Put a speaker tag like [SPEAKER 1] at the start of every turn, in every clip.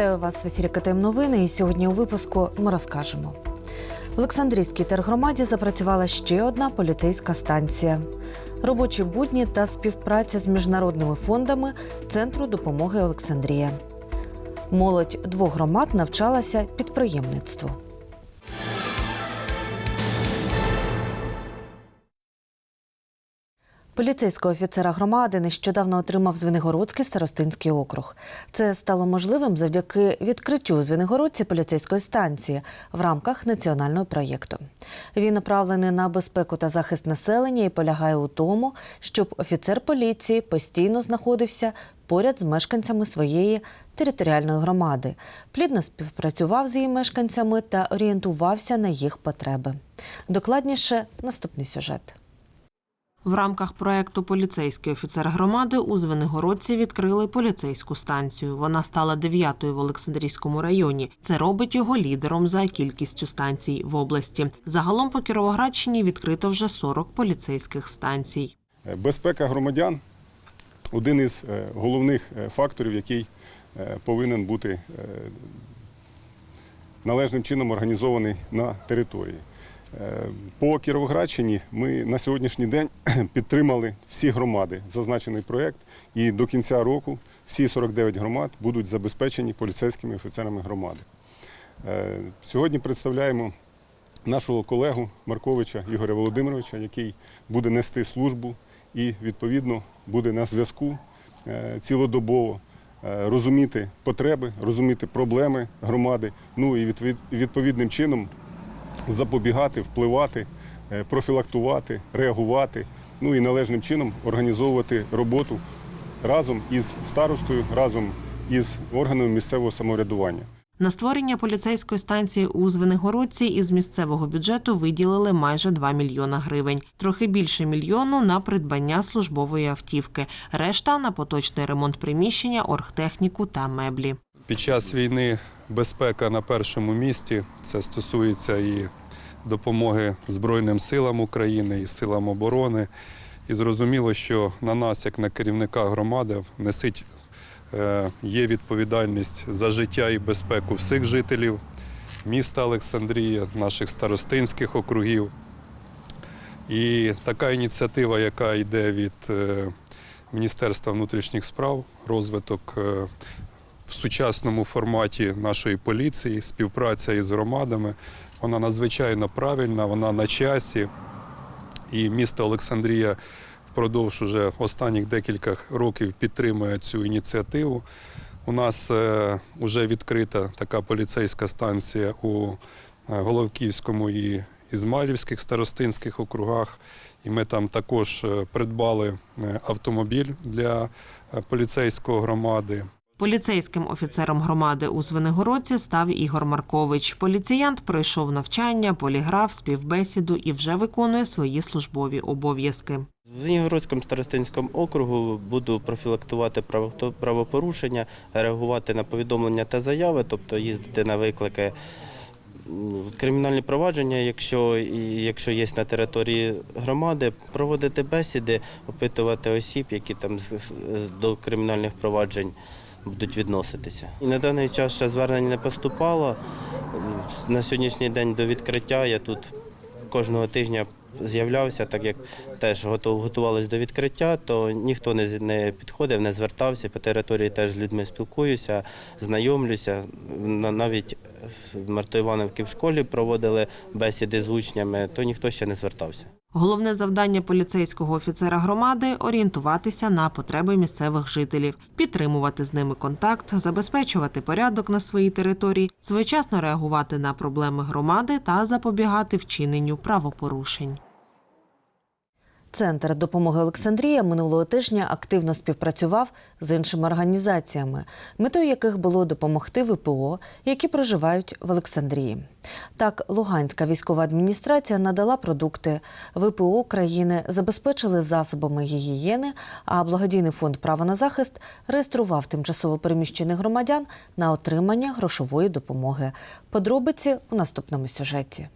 [SPEAKER 1] Вітаю вас в ефірі КТМ Новини. І сьогодні у випуску ми розкажемо. В Олександрійській тергромаді запрацювала ще одна поліцейська станція. Робочі будні та співпраця з міжнародними фондами Центру допомоги Олександрія. Молодь двох громад навчалася підприємництву. Поліцейського офіцера громади нещодавно отримав Звенигородський старостинський округ. Це стало можливим завдяки відкриттю Звенигородці поліцейської станції в рамках національного проєкту. Він направлений на безпеку та захист населення і полягає у тому, щоб офіцер поліції постійно знаходився поряд з мешканцями своєї територіальної громади, плідно співпрацював з її мешканцями та орієнтувався на їх потреби. Докладніше наступний сюжет.
[SPEAKER 2] В рамках проекту Поліцейський офіцер громади у Звенигородці відкрили поліцейську станцію. Вона стала дев'ятою в Олександрійському районі. Це робить його лідером за кількістю станцій в області. Загалом по Кіровоградщині відкрито вже 40 поліцейських станцій.
[SPEAKER 3] Е, Безпека громадян один із е, головних е, факторів, який повинен бути належним чином організований на території. По Кіровоградщині ми на сьогоднішній день підтримали всі громади зазначений проєкт, і до кінця року всі 49 громад будуть забезпечені поліцейськими офіцерами громади. Е, Сьогодні представляємо нашого колегу Марковича Ігоря Володимировича, який буде нести службу і відповідно буде на зв'язку е, цілодобово, е, розуміти потреби, розуміти проблеми громади, ну і відповідним чином запобігати, впливати, е, профілактувати, реагувати, ну і належним чином організовувати роботу разом із старостою, разом із органами місцевого самоврядування.
[SPEAKER 2] На створення поліцейської станції у Звенигородці із місцевого бюджету виділили майже 2 мільйона гривень. Трохи більше мільйону на придбання службової автівки. Решта на поточний ремонт приміщення, оргтехніку та меблі.
[SPEAKER 4] Під час війни безпека на першому місці. Це стосується і допомоги Збройним силам України, і силам оборони. І зрозуміло, що на нас, як на керівника громади, несить е, є відповідальність за життя і безпеку всіх жителів міста Олександрія, наших старостинських округів. І така ініціатива, яка йде від е, Міністерства внутрішніх справ, розвиток е, в сучасному форматі нашої поліції, співпраця із громадами, вона надзвичайно правильна, вона на часі. І місто Олександрія впродовж уже останніх декілька років підтримує цю ініціативу. У нас вже відкрита така поліцейська станція у е, Головківському і Ізмайлівських старостинських округах. І ми там також е, придбали е, автомобіль для е, поліцейської громади.
[SPEAKER 2] Поліцейським офіцером громади у Звенигородці став Ігор Маркович. Поліціянт пройшов навчання, поліграф, співбесіду і вже виконує свої службові обов'язки.
[SPEAKER 5] В Нігородському старостинському округу буду профілактувати правопорушення, реагувати на повідомлення та заяви, тобто їздити на виклики. Кримінальні провадження, якщо, якщо є на території громади, проводити бесіди, опитувати осіб, які там до кримінальних проваджень будуть відноситися. І на даний час ще звернень не поступало. На сьогоднішній день до відкриття я тут кожного тижня з'являвся, так як теж готувалися до відкриття, то ніхто не, підходив, не звертався. По території теж з людьми спілкуюся, знайомлюся. Навіть в Мартоівановки в школі проводили бесіди з учнями, то ніхто ще не звертався.
[SPEAKER 2] Головне завдання поліцейського офіцера громади орієнтуватися на потреби місцевих жителів, підтримувати з ними контакт, забезпечувати порядок на своїй території, своєчасно реагувати на проблеми громади та запобігати вчиненню правопорушень.
[SPEAKER 1] Центр допомоги Олександрія минулого тижня активно співпрацював з іншими організаціями, метою яких було допомогти ВПО, які проживають в Олександрії. Так, Луганська військова адміністрація надала продукти. ВПО України забезпечили засобами гігієни, а благодійний фонд Право на захист реєстрував тимчасово переміщених громадян на отримання грошової допомоги. Подробиці у наступному сюжеті.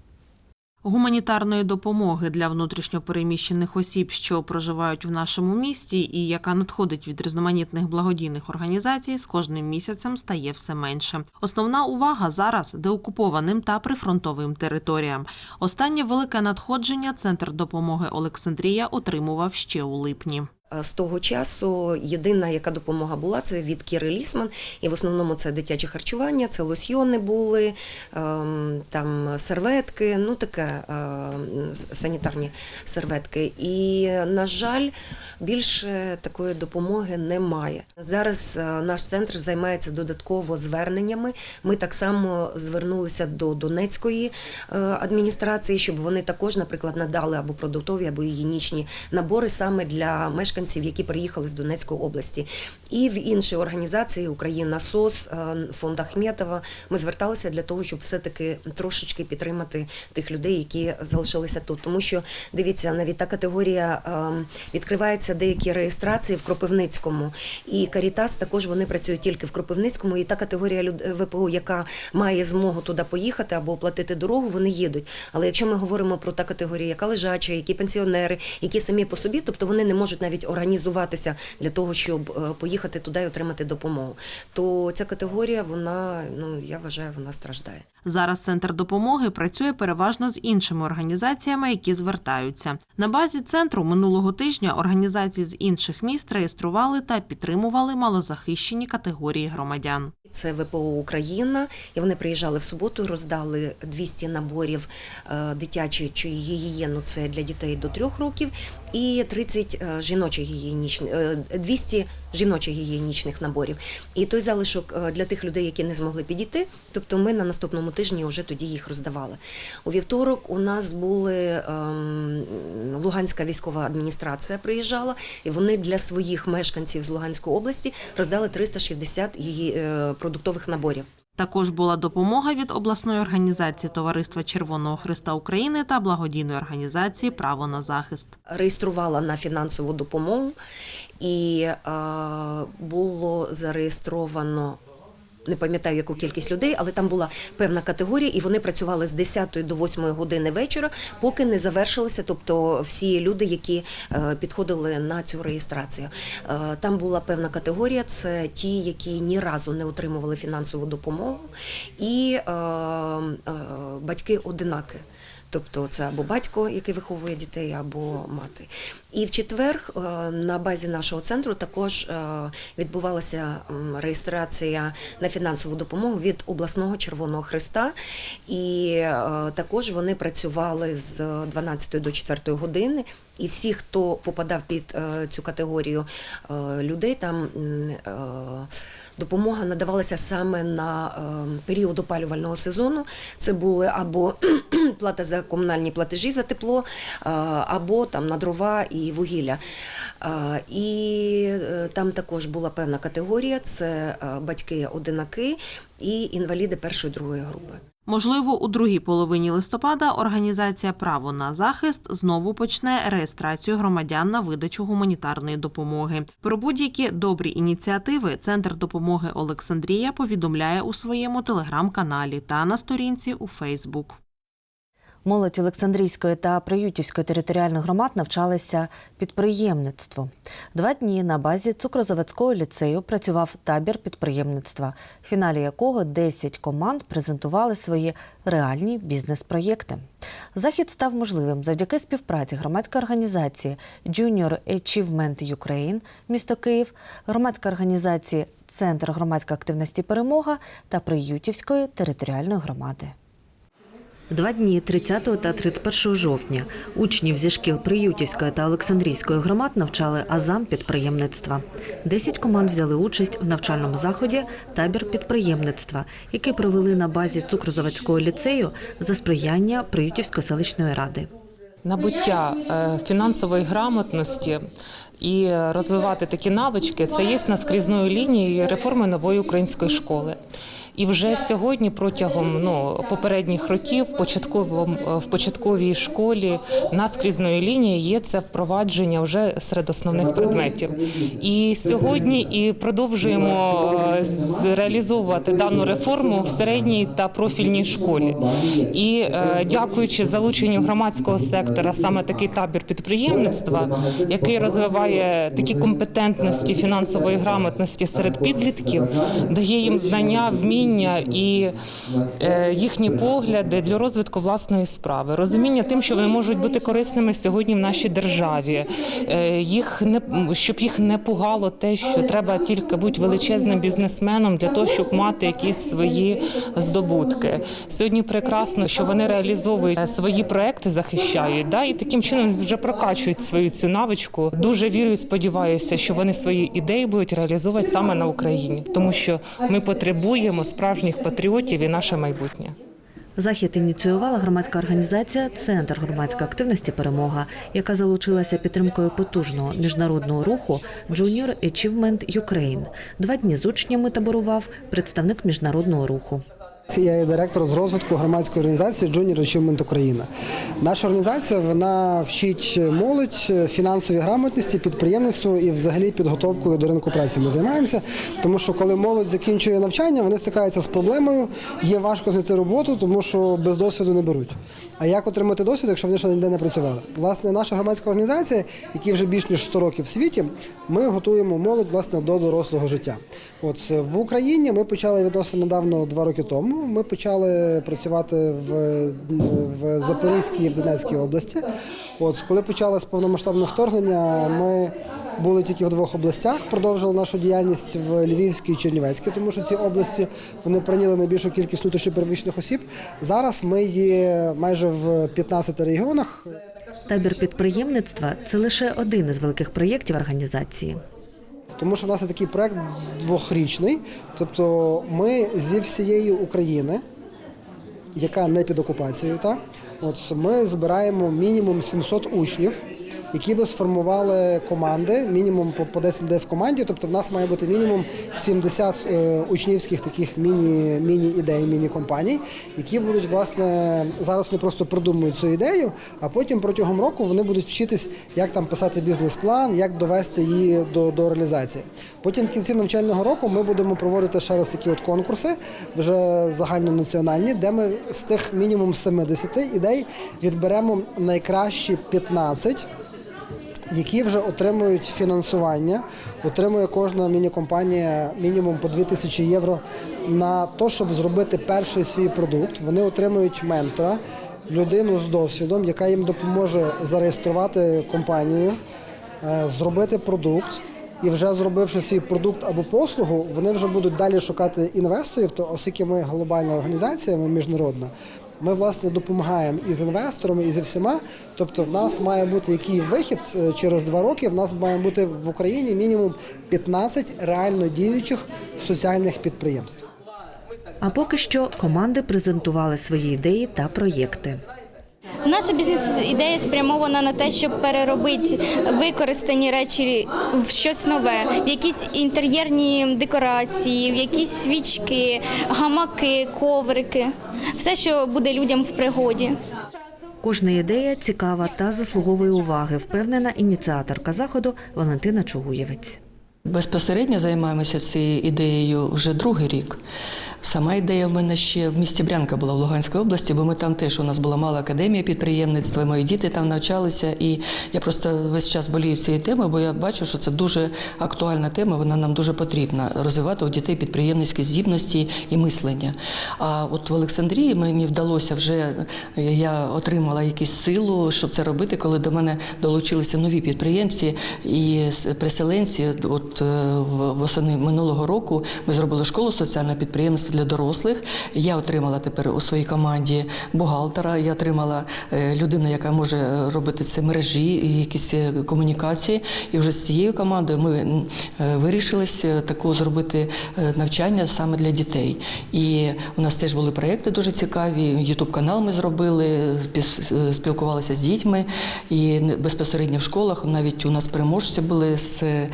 [SPEAKER 2] Гуманітарної допомоги для внутрішньопереміщених осіб, що проживають в нашому місті, і яка надходить від різноманітних благодійних організацій, з кожним місяцем стає все менше. Основна увага зараз деокупованим та прифронтовим територіям. Останнє велике надходження центр допомоги Олександрія отримував ще у липні.
[SPEAKER 6] Е, З того часу єдина, яка допомога була, це від Кіри Лісман. І в основному це дитяче харчування, це лосьйони були, ем, там серветки, ну таке ем, санітарні серветки. І, на жаль, більше такої допомоги немає. Зараз е, наш центр займається додатково зверненнями. Ми так само звернулися до Донецької е, адміністрації, щоб вони також, наприклад, надали або продуктові, або гігієнічні набори саме для мешканців, які приїхали з Донецької області. І в інші організації Україна СОС, е, фонд Ахметова. Ми зверталися для того, щоб все-таки трошечки підтримати тих людей, які залишилися тут. Тому що дивіться, навіть та категорія е, відкривається деякі реєстрації в Кропивницькому, і Карітас також вони працюють тільки в Кропивницькому. І та категорія ВПО, яка має змогу туди поїхати або оплатити дорогу, вони їдуть. Але якщо ми говоримо про та категорія, яка лежача, які пенсіонери, які самі по собі, тобто вони не можуть навіть організуватися для того, щоб е, поїхати туди і отримати допомогу, то ця категорія, вона ну я вважаю, вона страждає.
[SPEAKER 2] Зараз центр допомоги працює переважно з іншими організаціями, які звертаються. На базі центру минулого тижня організації з інших міст реєстрували та підтримували малозахищені категорії громадян.
[SPEAKER 6] Це ВПО Україна, і вони приїжджали в суботу, роздали 200 наборів е, дитячої чи гігієну, це для дітей до трьох років, і 30 е, жіночих гігієнічних, е, 200 жіночих гігієнічних наборів. І той залишок е, для тих людей, які не змогли підійти, тобто ми на наступному тижні вже тоді їх роздавали. У вівторок у нас були ем, Луганська військова адміністрація приїжджала, і вони для своїх мешканців з Луганської області роздали 360 її е, продуктових наборів.
[SPEAKER 2] Також була допомога від обласної організації Товариства Червоного Христа України та благодійної організації Право на захист.
[SPEAKER 6] реєструвала на фінансову допомогу, і е, було зареєстровано. Не пам'ятаю, яку кількість людей, але там була певна категорія, і вони працювали з 10 до 8 години вечора, поки не завершилися. Тобто всі люди, які е, підходили на цю реєстрацію. Е, там була певна категорія, це ті, які ні разу не отримували фінансову допомогу, і е, е, батьки одинаки. Тобто це або батько, який виховує дітей, або мати. І в четвер е, на базі нашого центру також е, відбувалася реєстрація на фінансову допомогу від обласного Червоного Христа. І е, також вони працювали з 12 до 4 години. І всі, хто попадав під цю категорію людей, там допомога надавалася саме на е, період опалювального сезону. Це були або плата за комунальні платежі за тепло, е, або там на дрова і вугілля. Е, І е, там також була певна категорія: це батьки-одинаки і інваліди першої другої групи.
[SPEAKER 2] Можливо, у другій половині листопада організація Право на захист знову почне реєстрацію громадян на видачу гуманітарної допомоги. Про будь-які добрі ініціативи Центр допомоги Олександрія повідомляє у своєму телеграм-каналі та на сторінці у Фейсбук.
[SPEAKER 1] Молодь Олександрійської та Приютівської територіальних громад навчалися підприємництву. Два дні на базі цукрозаводського ліцею працював табір підприємництва, в фіналі якого 10 команд презентували свої реальні бізнес-проєкти. Захід став можливим завдяки співпраці громадської організації Junior Achievement Ukraine, місто Київ, громадської організації Центр громадської активності Перемога та Приютівської територіальної громади. Два дні 30 та 31 жовтня учнів зі шкіл Приютівської та Олександрійської громад навчали азам підприємництва. Десять команд взяли участь в навчальному заході табір підприємництва, який провели на базі цукрозаводського ліцею за сприяння Приютівської селищної ради.
[SPEAKER 7] Набуття е, фінансової грамотності і розвивати такі навички це є наскрізною лінією реформи нової української школи. І вже сьогодні, протягом ну, попередніх років, в початковому в початковій школі наскрізною лінії є це впровадження вже серед основних предметів. І сьогодні і продовжуємо е, реалізовувати дану реформу в середній та профільній школі. І е, дякуючи залученню громадського сектора, саме такий табір підприємництва, який розвиває такі компетентності фінансової грамотності серед підлітків, дає їм знання, вміння і е, їхні погляди для розвитку власної справи, розуміння тим, що вони можуть бути корисними сьогодні в нашій державі. Е, Їх не щоб їх не пугало те, що треба тільки бути величезним бізнесменом для того, щоб мати якісь свої здобутки. Сьогодні прекрасно, що вони реалізовують е, свої проекти, захищають, да, і таким чином вже прокачують свою цю навичку. Дуже вірю і сподіваюся, що вони свої ідеї будуть реалізовувати саме на Україні, тому що ми потребуємо справжніх патріотів і наше майбутнє.
[SPEAKER 1] Захід ініціювала громадська організація Центр громадської активності Перемога, яка залучилася підтримкою потужного міжнародного руху Junior Achievement Ukraine. Два дні з учнями таборував представник міжнародного руху.
[SPEAKER 8] Я є директор з розвитку громадської організації Junior Achievement Україна. Наша організація вона вчить молодь фінансовій грамотності, підприємництву і взагалі підготовкою до ринку праці. Ми займаємося, тому що коли молодь закінчує навчання, вони стикаються з проблемою. Є важко знайти роботу, тому що без досвіду не беруть. А як отримати досвід, якщо вони ще ніде не працювали? Власне, наша громадська організація, які вже більш ніж 100 років в світі, ми готуємо молодь власне до дорослого життя. От е, в Україні ми почали відносини недавно два роки тому. Ми почали працювати в, в Запорізькій і в Донецькій області. От коли почалось повномасштабне вторгнення, ми були тільки в двох областях, продовжили нашу діяльність в Львівській і Чернівецькій, тому що ці області вони прийняли найбільшу кількість внутрішньопереміщених осіб. Зараз ми є майже в 15 регіонах.
[SPEAKER 1] Табір підприємництва це лише один із великих проєктів організації.
[SPEAKER 8] Тому що в нас є такий проект двохрічний. Тобто ми зі всієї України, яка не під окупацією, та, от ми збираємо мінімум 700 учнів, які би сформували команди, мінімум по, по 10 людей в команді. Тобто в нас має бути мінімум 70 е, учнівських таких міні, міні-ідей, міні-компаній, які будуть, власне, зараз вони просто придумують цю ідею, а потім протягом року вони будуть вчитись, як там писати бізнес-план, як довести її до, до реалізації. Потім в кінці навчального року ми будемо проводити ще раз такі от конкурси, вже загальнонаціональні, де ми з тих мінімум 70 ідей відберемо найкращі 15 які вже отримують фінансування, отримує кожна міні-компанія мінімум по 2 тисячі євро на те, щоб зробити перший свій продукт. Вони отримують ментора, людину з досвідом, яка їм допоможе зареєструвати компанію, е, зробити продукт. І вже зробивши свій продукт або послугу, вони вже будуть далі шукати інвесторів. То оскільки ми глобальна організація, ми міжнародна, ми власне допомагаємо і з інвесторами, і зі всіма. Тобто, в нас має бути який вихід е, через два роки. В нас має бути в Україні мінімум 15 реально діючих соціальних підприємств.
[SPEAKER 1] А поки що команди презентували свої ідеї та проєкти.
[SPEAKER 9] Наша бізнес-ідея спрямована на те, щоб переробити використані речі в щось нове, в якісь інтер'єрні декорації, в якісь свічки, гамаки, коврики, все, що буде людям в пригоді.
[SPEAKER 1] Кожна ідея цікава та заслуговує уваги, впевнена ініціаторка заходу Валентина Чугуєвець.
[SPEAKER 10] Безпосередньо займаємося цією ідеєю вже другий рік. Сама ідея в мене ще в місті Брянка була в Луганській області, бо ми там теж у нас була мала академія підприємництва, мої діти там навчалися, і я просто весь час болію цією темою, бо я бачу, що це дуже актуальна тема. Вона нам дуже потрібна розвивати у дітей підприємницькі здібності і мислення. А от в Олександрії мені вдалося вже я отримала якусь силу, щоб це робити, коли до мене долучилися нові підприємці і переселенці. От е, восени минулого року ми зробили школу соціального підприємства для дорослих. Я отримала тепер у своїй команді бухгалтера. Я отримала е, людину, яка може робити це мережі, і якісь е, комунікації. І вже з цією командою ми е, вирішилися таку зробити е, навчання саме для дітей. І у нас теж були проекти дуже цікаві. Ютуб канал ми зробили, е, спілкувалися з дітьми і безпосередньо в школах. Навіть у нас переможці були з е,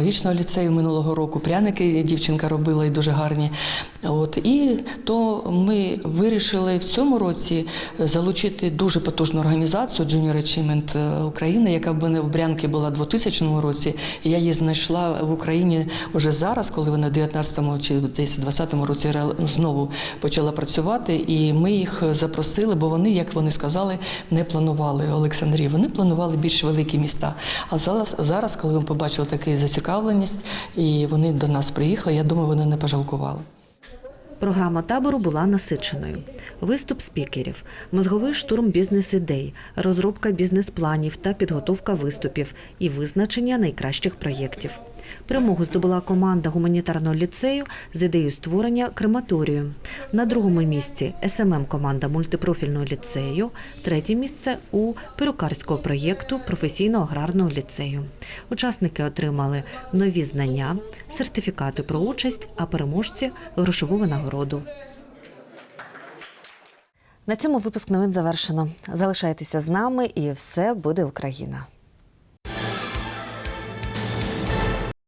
[SPEAKER 10] технологічного ліцею минулого року. Пряники дівчинка робила і дуже гарні. От і то ми вирішили в цьому році залучити дуже потужну організацію Junior Achievement е, України, яка в мене в Брянки була у 2000 році. Я її знайшла в Україні вже зараз, коли вона в 19-му чи десь 20-му році знову почала працювати. І ми їх запросили, бо вони, як вони сказали, не планували Олександрії. Вони планували більш великі міста. А зараз, зараз, коли ми побачили таку зацікавленість, і вони до нас приїхали, я думаю, вони не пожалкували.
[SPEAKER 1] Програма табору була насиченою. Виступ спікерів, мозговий штурм бізнес-ідей, розробка бізнес-планів та підготовка виступів і визначення найкращих проєктів. Перемогу здобула команда гуманітарного ліцею з ідеєю створення крематорію. На другому місці СММ команда мультипрофільного ліцею, третє місце у перукарського проєкту професійно-аграрного ліцею. Учасники отримали нові знання, сертифікати про участь, а переможці грошову винагороду. На цьому випуск новин завершено. Залишайтеся з нами, і все буде Україна.